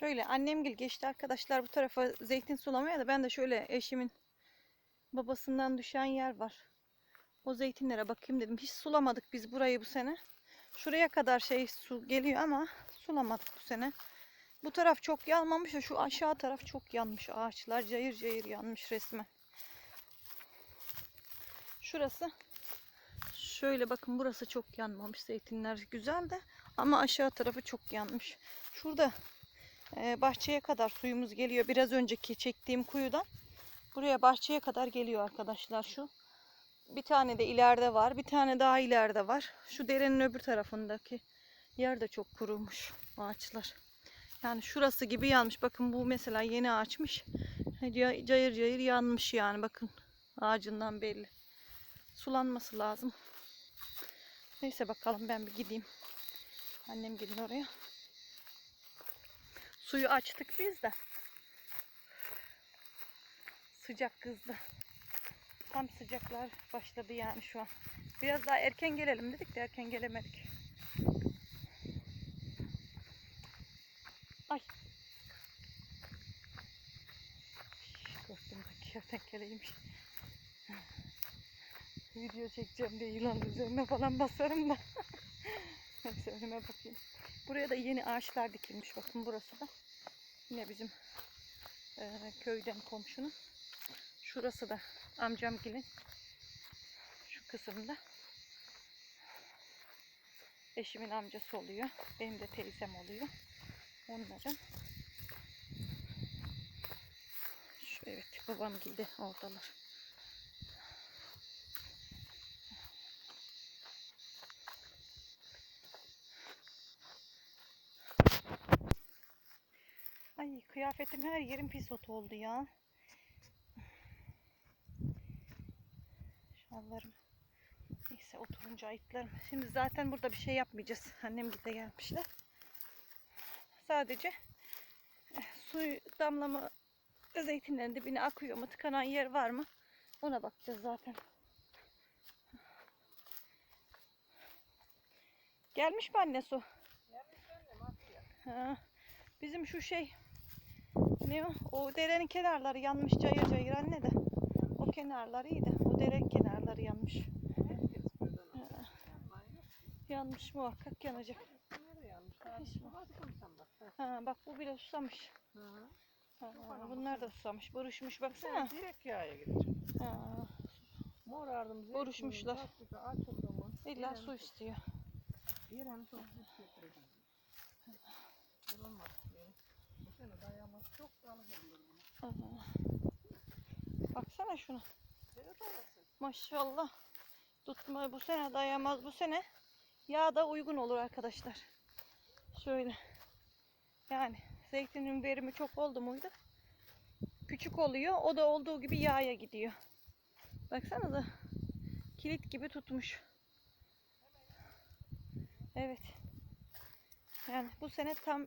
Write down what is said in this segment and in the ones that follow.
Şöyle annemgil geçti arkadaşlar bu tarafa zeytin sulamaya da ben de şöyle eşimin babasından düşen yer var. O zeytinlere bakayım dedim. Hiç sulamadık biz burayı bu sene. Şuraya kadar şey su geliyor ama sulamadık bu sene. Bu taraf çok yanmamış da şu aşağı taraf çok yanmış. Ağaçlar cayır cayır yanmış resmen. Şurası şöyle bakın burası çok yanmamış. Zeytinler güzel de ama aşağı tarafı çok yanmış. Şurada bahçeye kadar suyumuz geliyor. Biraz önceki çektiğim kuyudan buraya bahçeye kadar geliyor arkadaşlar şu. Bir tane de ileride var. Bir tane daha ileride var. Şu derenin öbür tarafındaki yer de çok kurumuş ağaçlar. Yani şurası gibi yanmış. Bakın bu mesela yeni açmış. Cayır cayır yanmış yani bakın. Ağacından belli. Sulanması lazım. Neyse bakalım ben bir gideyim. Annem gidin oraya. Suyu açtık biz de. Sıcak kızdı. Tam sıcaklar başladı yani şu an. Biraz daha erken gelelim dedik de erken gelemedik. Ay. Korktum da kertenkeleymiş. Video çekeceğim diye yılan üzerine falan basarım da. Neyse önüme bakayım. Buraya da yeni ağaçlar dikilmiş. Bakın burası da. Yine bizim eee, köyden komşunun. Şurası da amcamgilin. Şu kısımda. Eşimin amcası oluyor. Benim de teyzem oluyor. Onların. Şu evet babam de oradalar. Ay kıyafetim her yerim pis ot oldu ya. Şallarım. Neyse oturunca ayıtlarım. Şimdi zaten burada bir şey yapmayacağız. Annem gide gelmişler. Sadece eh, su damlama zeytinlerin dibine akıyor mu? Tıkanan yer var mı? Ona bakacağız zaten. Gelmiş mi anne su? Ha, bizim şu şey ne o? O derenin kenarları yanmış cayır cayır anne de. O kenarlar iyi de o dere kenarları yanmış. Ha, yanmış muhakkak yanacak. Ha, bak bu bile susamış. Ha, bunlar da susamış. Buruşmuş baksana. Direkt yağa gidecek. Ha, Mor ardım Boruşmuşlar. illa su istiyor. Bir hem getireceğim. Bulamaz beni. Bu sene dayanmaz. Çok Aha. Baksana şuna. Maşallah. Tutma bu sene dayamaz bu sene. Yağ da uygun olur arkadaşlar. Şöyle. Yani zeytinin verimi çok oldu muydu? Küçük oluyor. O da olduğu gibi yağa gidiyor. Baksanıza. Kilit gibi tutmuş. Evet. Yani bu sene tam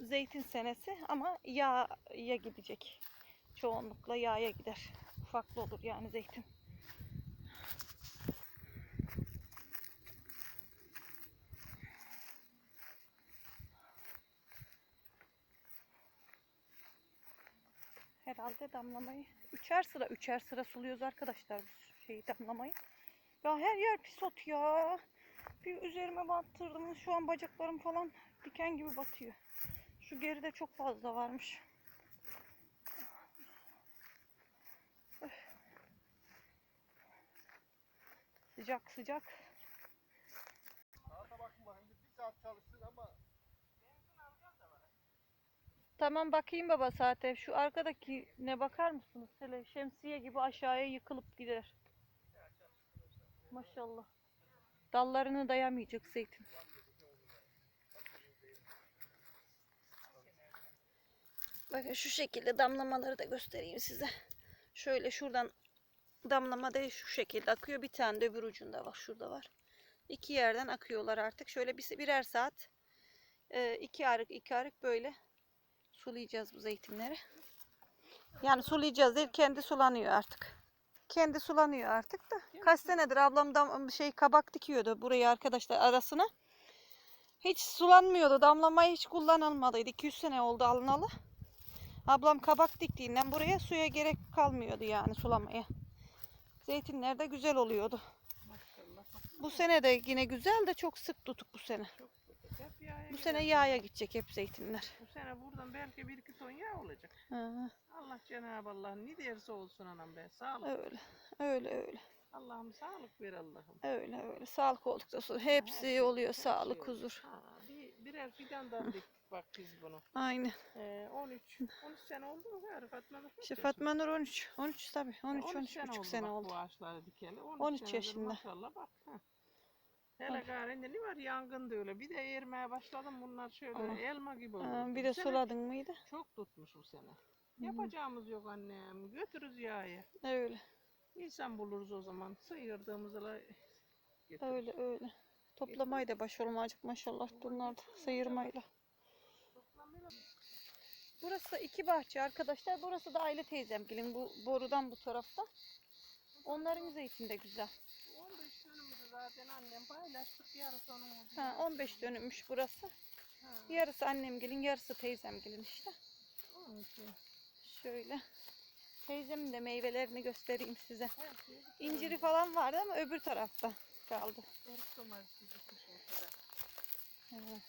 zeytin senesi ama yağa gidecek. Çoğunlukla yağa gider. Ufaklı olur yani zeytin. Herhalde damlamayı üçer sıra üçer sıra suluyoruz arkadaşlar bu şeyi damlamayı. Ya her yer pis ot ya. Bir üzerime battırdım. Şu an bacaklarım falan diken gibi batıyor. Şu geride çok fazla varmış. Öf. Sıcak sıcak. Saate bakın bakayım bir bir saat çalışsın ama Tamam bakayım baba saate. Şu arkadaki ne bakar mısınız? Hele şemsiye gibi aşağıya yıkılıp gider. Maşallah. Dallarını dayamayacak zeytin. Bakın şu şekilde damlamaları da göstereyim size. Şöyle şuradan damlama da şu şekilde akıyor. Bir tane de öbür ucunda var. Şurada var. İki yerden akıyorlar artık. Şöyle bir, birer saat e, iki arık iki arık böyle sulayacağız bu zeytinleri. Yani sulayacağız değil kendi sulanıyor artık. Kendi sulanıyor artık da. Kaç senedir ablam da şey kabak dikiyordu buraya arkadaşlar arasına. Hiç sulanmıyordu. Damlamayı hiç kullanılmadıydı. 200 sene oldu alınalı. Ablam kabak diktiğinden buraya suya gerek kalmıyordu yani sulamaya. Zeytinler de güzel oluyordu. Bu sene de yine güzel de çok sık tutuk bu sene. Bu sene yağya gidecek hep zeytinler. Bu sene buradan belki bir iki ton yağ olacak. Ha, Allah Cenab-ı Allah ne derse olsun anam be. Sağlık. öyle. Öyle öyle. Allah'ım sağlık ver Allah'ım. Öyle öyle. Sağlık olduktan sonra hepsi şey- oluyor. her şey Sağlık, oluyor. huzur. Ha, bir, birer fidandan diktik bak biz bunu. Aynen. Ee, 13, 13 sene oldu mu gari Fatma Nur? İşte? Fatma Nur 13. 13 tabii. 13 13 13 buçuk sene bak oldu. Bu ağaçları dikeli. 13, 13 senedir yaşında. Maşallah bak. heh. Hele gari ne var yangın da öyle. Bir de eğirmeye başladım bunlar şöyle Ama- elma gibi oldu. Ha, bir de sene suladın mıydı? Çok tutmuş bu sene. Yapacağımız yok annem. Götürürüz yağı. Öyle. İnsan buluruz o zaman. Sıyırdığımızla getiririz. Öyle öyle. Toplamayı da baş olmayacak maşallah bunlar da sıyırmayla. Burası da iki bahçe arkadaşlar. Burası da aile teyzemgilin bu borudan bu tarafta. Onların zeytin de güzel. 15 dönümüzü zaten annem paylaştık. Yarısı onun oldu. Ha, 15 dönümmüş burası. Ha, Yarısı annemgilin, yarısı teyzemgilin işte. onun için. Şöyle. Teyzemin de meyvelerini göstereyim size. İnciri falan vardı ama öbür tarafta kaldı. Ortada. Evet.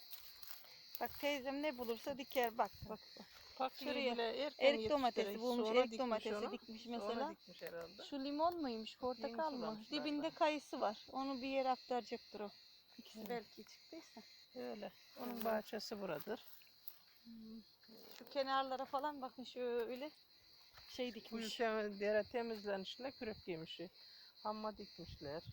Bak teyzem ne bulursa diker bak bak bak. Fasulye Şuraya bile erken Erik domatesi yetiştirerek bulmuş. sonra Erik dikmiş domatesi onu. dikmiş Sonra mesela. dikmiş herhalde. Şu limon muymuş, portakal mı? sulamışlar Dibinde da. kayısı var. Onu bir yere aktaracaktır o. İkisi belki çıktıysa. Öyle. Onun bahçesi buradır. Şu kenarlara falan bakın şöyle şey Bu dikmiş. tem- dere temizlenişine kürek yemişi. Hamma dikmişler.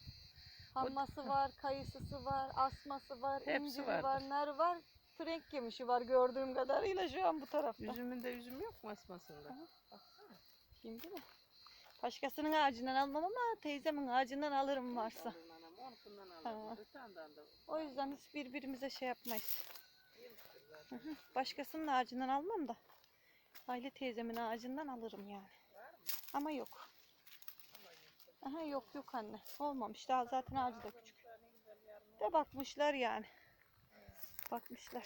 Hamması var, kayısısı var, asması var, Hepsi inciri vardır. var, nar var. Frenk yemişi var gördüğüm kadarıyla şu an bu tarafta. Üzümünde üzüm yok mu asmasında? Aha. Baksana. Şimdi mi? Başkasının ağacından almam ama teyzemin ağacından alırım varsa. Ha. O yüzden hiç birbirimize şey yapmayız. Hı hı. Başkasının ağacından almam da. Aile teyzemin ağacından alırım yani. Ama yok. Aha yok yok anne. Olmamış. Daha zaten ağacı da küçük. De bakmışlar yani. Bakmışlar.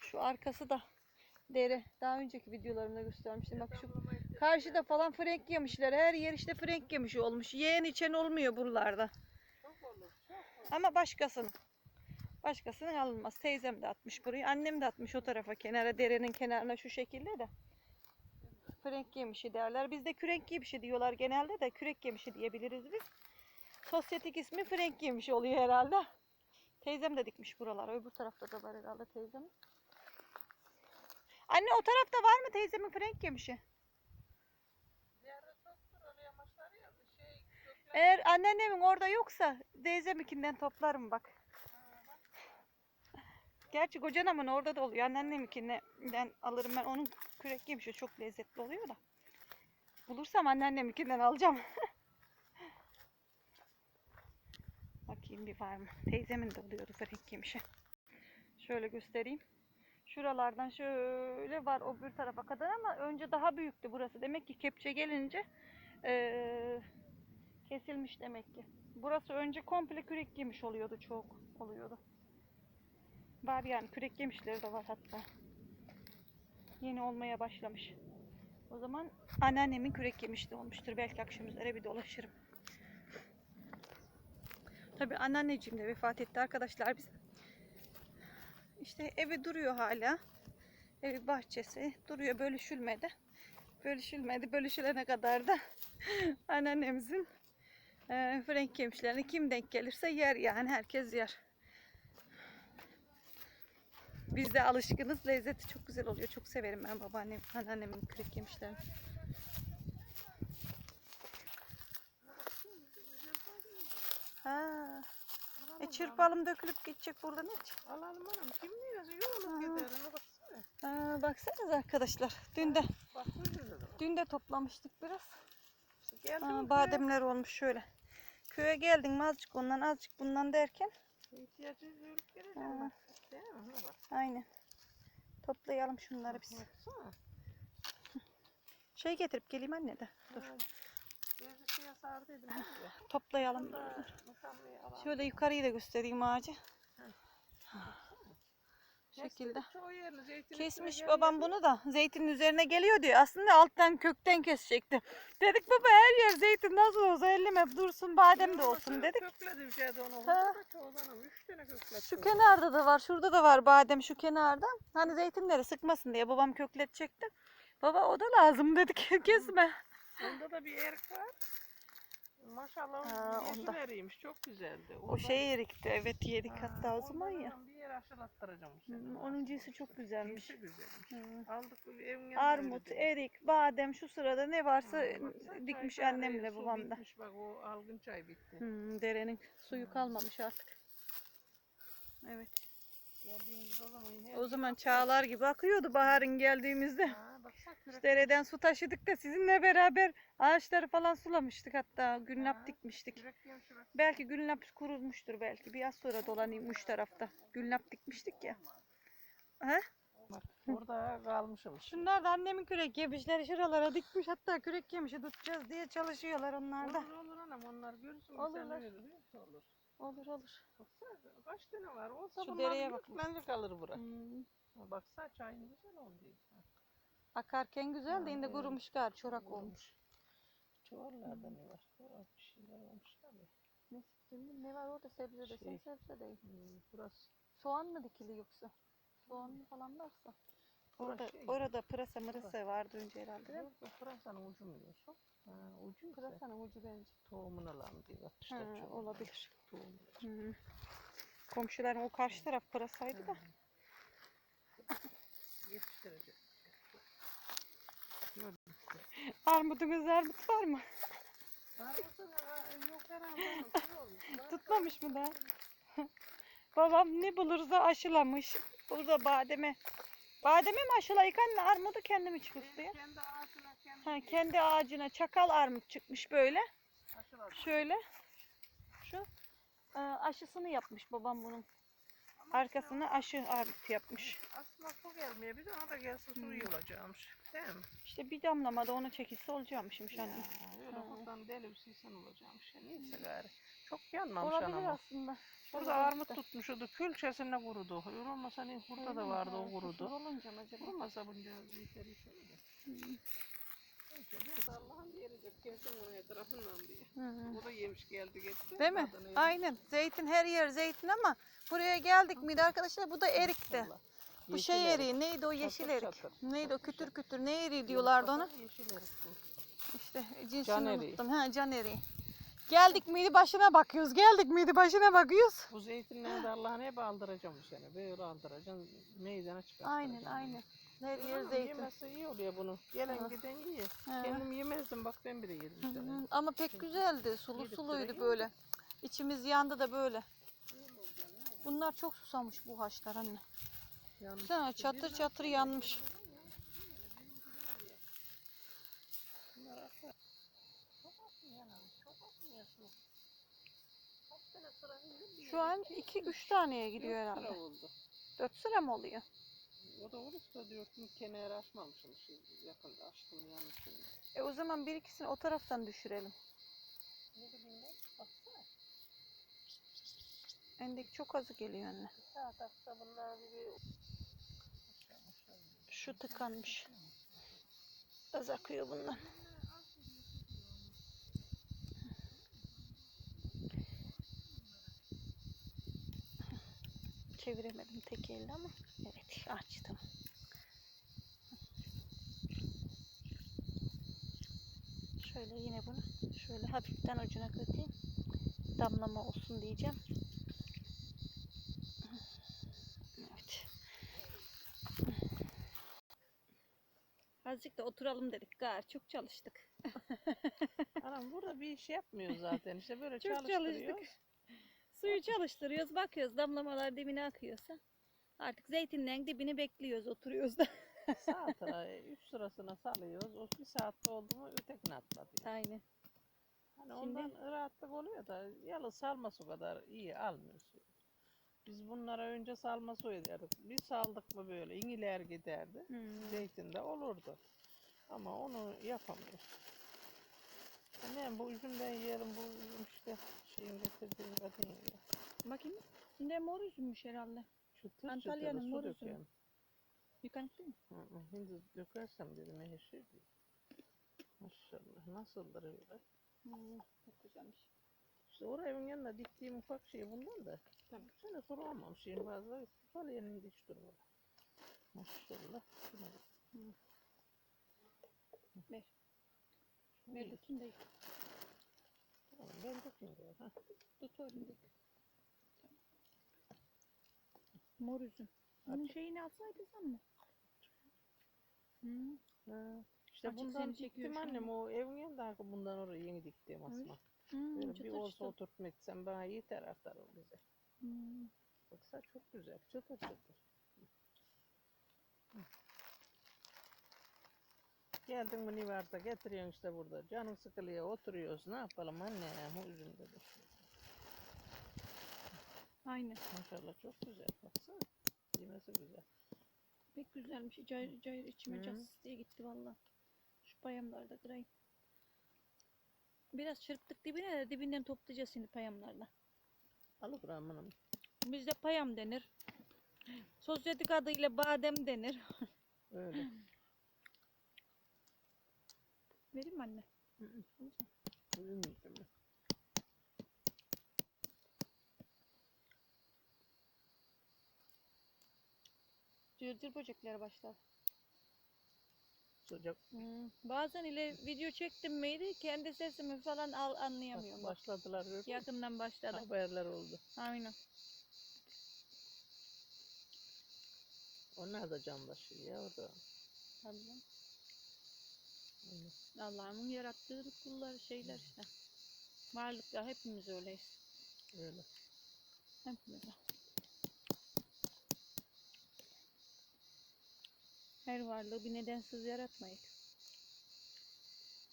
Şu arkası da dere. Daha önceki videolarımda göstermiştim. Bak şu karşıda falan frenk yemişler. Her yer işte frenk yemiş olmuş. Yiyen içen olmuyor buralarda. Ama başkasının. Başkasının alınmaz. Teyzem de atmış burayı. Annem de atmış o tarafa kenara. Derenin kenarına şu şekilde de. Frenk yemişi derler. Bizde kürek yemişi diyorlar genelde de kürek yemişi diyebiliriz biz. Sosyetik ismi frenk yemişi oluyor herhalde. Teyzem de dikmiş buralara. Öbür tarafta da var herhalde teyzemin. Anne o tarafta var mı teyzemin frenk yemişi? Eğer anneannemin orada yoksa teyzemikinden toplarım bak. Gerçi kocanamın orada da oluyor. Anneanneminkinden alırım ben. Onun kürek yemişi çok lezzetli oluyor da. Bulursam anneanneminkinden alacağım. Bakayım bir var mı? Teyzemin de oluyordu kürek yemişi. Şöyle göstereyim. Şuralardan şöyle var o bir tarafa kadar ama önce daha büyüktü burası. Demek ki kepçe gelince eee, kesilmiş demek ki. Burası önce komple kürek yemiş oluyordu çok oluyordu. Var yani kürek yemişleri de var hatta. Yeni olmaya başlamış. O zaman anneannemin kürek yemişliği olmuştur. Belki akşam üzere bir dolaşırım. Tabii anneanneciğim de vefat etti arkadaşlar biz. İşte evi duruyor hala. Evi bahçesi duruyor bölüşülmedi. Bölüşülmedi. Bölüşülene kadar da anneannemizin e, frenk yemişlerini kim denk gelirse yer yani herkes yer. Biz de alışkınız. Lezzeti çok güzel oluyor. Çok severim ben babaannem, anneannemin kürek yemişlerini. Ha. E çırpalım dökülüp gidecek buradan hiç. Alalım anam. Kim diyorsa yolun Ha. gider. Ona baksana. Ha, baksanız arkadaşlar. Dün de Bak buyurun da. dün de toplamıştık biraz. Geldi Ha, mi bademler olmuş şöyle. Köye geldin mi azıcık ondan azıcık bundan derken köye? İhtiyacı yürüp gelecek Ha. Değil mi? Bak. aynen. Toplayalım şunları biz. Baksana. Şey getirip geleyim anne de. Dur. Ha, Sardıydım. hadi. Toplayalım. Şöyle yukarıyı da göstereyim ağacı. şekilde. Kesmiş babam bunu da zeytinin üzerine geliyor diyor. Aslında alttan kökten kesecekti. Dedik baba her yer zeytin nasıl olsa elleme dursun badem de olsun dedik. Şeyde onu. Şu kenarda da var şurada da var badem şu kenarda. Hani zeytinleri sıkmasın diye babam kökletecekti. Baba o da lazım dedik kesme. Onda da bir erik var. Maşallah Ha, yeşil onda. eriğiymiş. Çok güzeldi. O şey erikti evet yedik hatta o zaman ya. Bir yer aşılattıracağım seni. Hmm, Onun cinsi çok güzelmiş. Cinsi güzelmiş. Hı. Aldık bir evin yanında Armut, öyle erik, badem şu sırada ne varsa Ha, baksana dikmiş çay tarihi, annemle su babam da. bitmiş Bak o algın çay bitti. Hmm, derenin suyu kalmamış artık. Evet. Gördüğünüz o zaman her O zaman çağlar gibi akıyordu baharın geldiğimizde. Ha, Dereden su taşıdık da sizinle beraber ağaçları falan sulamıştık hatta güllap Ha. dikmiştik. Belki güllap kurulmuştur belki. Biraz sonra dolanayım uç tarafta. Güllap dikmiştik ya. Bak orada kalmışım. Şunlar da annemin kürek yemişleri şuralara dikmiş. Hatta kürek yemişi tutacağız diye çalışıyorlar onlar da. Olur olur anam onlar görürsün. Olurlar. Olur. Olur. Olur. Baksana kaç tane var. Olsa Şu bunlar dereye bak. kalır bura. Hmm. Ha, Baksana çayın güzel oldu. Akarken güzel de yine evet. kurumuş gar çorak olmuş. Çuvallarda ne var? Çuval bir şeyler olmuş tabii. Ne, şimdi ne var orada sebze desen Şey. sebze değil. Hmm, burası. Soğan mı dikili yoksa? Soğan mı falan varsa. Orada Orada, şey. orada pırasa mırasa vardı önce herhalde. değil mi? Pırasanın ucu mu diyorsun? Ha, ucu Pırasa. Pırasanın ucu bence. Tohumunu alalım diye bak işte Ha, olabilir. Tohum. Hı. Komşuların o karşı taraf pırasaydı da. Yetiştirecek. Armudunuz armut var mı? Ha, Yok herhalde. Tutmamış mı daha? Babam ne bulursa aşılamış. Burada bademe. Bademe mi aşılayık anne? Armudu kendi mi çıktı ya? Kendi ağzına kendi Ha, kendi ağacına çakal armut çıkmış böyle. aşıladı. Şöyle. Şu aşısını yapmış babam bunun. Arkasına aşı armut yapmış. Aslında su gelmeye bir de ona da gelse su Hmm. iyi olacakmış. Değil mi? İşte bir damlamada onu çekilse olacakmışmış anne. Ya, öyle buradan deli bir sisen olacakmış. Ya. Neyse gari. Çok yanmamış Olabilir anam. aslında. Burada Şöyle armut işte. tutmuştu. Külçesinde kurudu. Öyle olmasa ne burada da vardı o kurudu. olunca mı acaba? Kurumasa bunca yeteri şöyle. Allah'ın yeridir. Kimsin bunun etrafından diye. Hı hı. O da yemiş geldi gitti. Değil mi? Adana yemiş. Aynen. Zeytin her yer zeytin ama buraya geldik miydi arkadaşlar? Bu da erikti. Maşallah. Bu Yeşil şey eriği. Neydi o yeşil Çatır erik? çatır. Neydi o kütür kütür ne eriği diyorlardı ona? Yeşil erik bu. İşte cinsini Can eriği. unuttum. Ha can eriği. Geldik miydi başına bakıyoruz. Geldik miydi başına bakıyoruz. Bu zeytinleri de Allah'ın hep aldıracağım bu sene. Böyle aldıracağım. Meydana çıkartacağım. Aynen aynen. Her yer zeytin. Yemesi iyi oluyor bunu. Gelen Ha. giden yiyor. Ha. Kendim yemezdim bak ben bile yedim Hı hı. Ama pek güzeldi. Sulu Yedik suluydu böyle. İçimiz yandı da böyle. Bunlar çok susamış bu haşlar anne. Yanlış. Sen çatır çatır yanmış. Şu an 2-3 taneye gidiyor herhalde. sıra oldu. 4 sıra mı oluyor? O da olursa dörtün kenarı açmamışım. Şimdi yakında açtım yanlışım. E o zaman bir ikisini o taraftan düşürelim. Ne bileyim ben. Baksana. Endek çok azı geliyor anne. Saat atsa bunlar gibi. Şu tıkanmış. Az akıyor bundan. Çeviremedim tek elle ama. Evet açtım. Şöyle yine bunu şöyle hafiften ucuna katayım. Damlama olsun diyeceğim. Evet. Azıcık da oturalım dedik. Gar çok çalıştık. Anam burada bir iş yapmıyor zaten. İşte böyle Çok çalıştırıyor. çalıştık. Suyu çalıştırıyoruz, bakıyoruz damlamalar dibine akıyorsa. Artık zeytinlerin dibini bekliyoruz, oturuyoruz da. Saatine, üç sırasına salıyoruz. O bir saatte oldu mu ötekine atlatıyor. Aynen. Hani Şimdi- ondan rahatlık oluyor da yalı salması kadar iyi almıyor suyu. Biz bunlara önce salma su ederdik. Bir saldık mı böyle iniler giderdi. Hmm. Zeytin de olurdu. Ama onu yapamıyoruz. Ne bu üzümden yiyelim bu üzüm işte şeyin getirdiği kadın yiyor. Bakayım. Ne mor üzümmüş herhalde. Çıtır Antalya'nın çıtır su morusu. döküyorum. Yıkanık değil mi? Hı hı, dökersem dedim eşir diye. Maşallah nasıldır öyle. Hmm, çok güzelmiş. İşte oraya evin yanına diktiğim ufak şey bundan da. Sene soru almam şeyin fazla. Sol yerinde hiç durmadı. Maşallah. Şuna bak. Ver. Şuna Ver tutun da Tamam, ben biraz. Ha. tut önündeki. Mor üzüm. Bunun şeyini alsaydın sen mi? Hmm. Ha. İşte Açık bundan seni çekiyor diktim şu annem an. o evin yanında bundan oraya yeni diktim aslında. Hmm, Böyle bir çıtır olsa çıtır. oturtmak etsem bana yeter artar o bize. Hmm. Baksa çok güzel. Çıtır çıtır. Geldin mi ne varsa getiriyorsun işte burada. Canın sıkılıyor oturuyoruz. Ne yapalım anne bu üzüm dedi. Aynen. Maşallah çok güzel. Baksana. Yemesi güzel. Pek güzelmiş. Cayır cayır içime Hı. cas diye gitti valla. Şu payamlarda kırayım. Biraz çırptık dibine de dibinden toplayacağız şimdi payamlarla. Alıp Rahman'ım. Bizde payam denir. Sosyetik adıyla badem denir. Öyle. Vereyim mi anne? Yiyeceğim ben. Cırcır böcekler başlar. Sıcak. Hmm. Bazen ile video çektim miydi kendi sesimi falan al, anlayamıyorum. Bak. Başladılar. Yakından başladı. Haberler oldu. Aynen. Onlar da canlaşıyor ya orada. Tabii canım. Aynen. Allah'ın yarattığı kullar şeyler işte. Varlıklar hepimiz öyleyiz. Öyle. Hepimiz. Her varlığı bir nedensiz yaratmayız.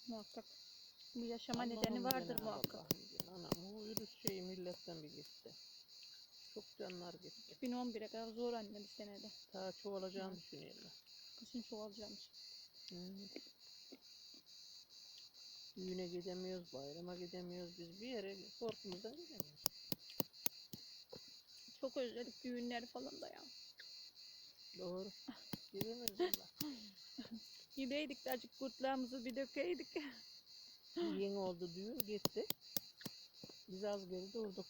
Muhakkak. Bir yaşama nedeni Allah'ım vardır muhakkak. Anam bu virüs şeyi milletten bir gitti. Çok canlar gitti. 2011'e kadar zor anne bir senede. Daha çoğalacağını düşünüyorlar. Kışın çoğalacağımız. Hmm. Düğüne gidemiyoruz, bayrama gidemiyoruz. Biz bir yere korkumuzdan gidemiyoruz. Çok özledik düğünleri falan da ya. Doğru. Gidemiyoruz valla. Gideydik de acık kurtlarımızı bir dökeydik. Yeni oldu düğün gitti. Biz az geri durduk.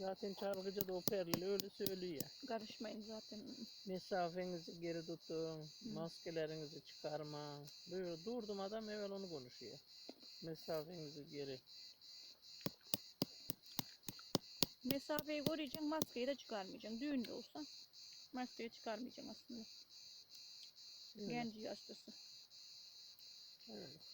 Zaten çargıcı da operli öyle söylüyor. Karışmayın zaten. Mesafenizi geri tutun, maskelerinizi çıkarma. Böyle durdum adam evvel onu konuşuyor. Mesafenizi geri. Mesafeyi koruyacaksın, maskeyi de çıkarmayacaksın. Düğünde olsa maskeyi çıkarmayacaksın aslında. Genci yaşlısı. öyle.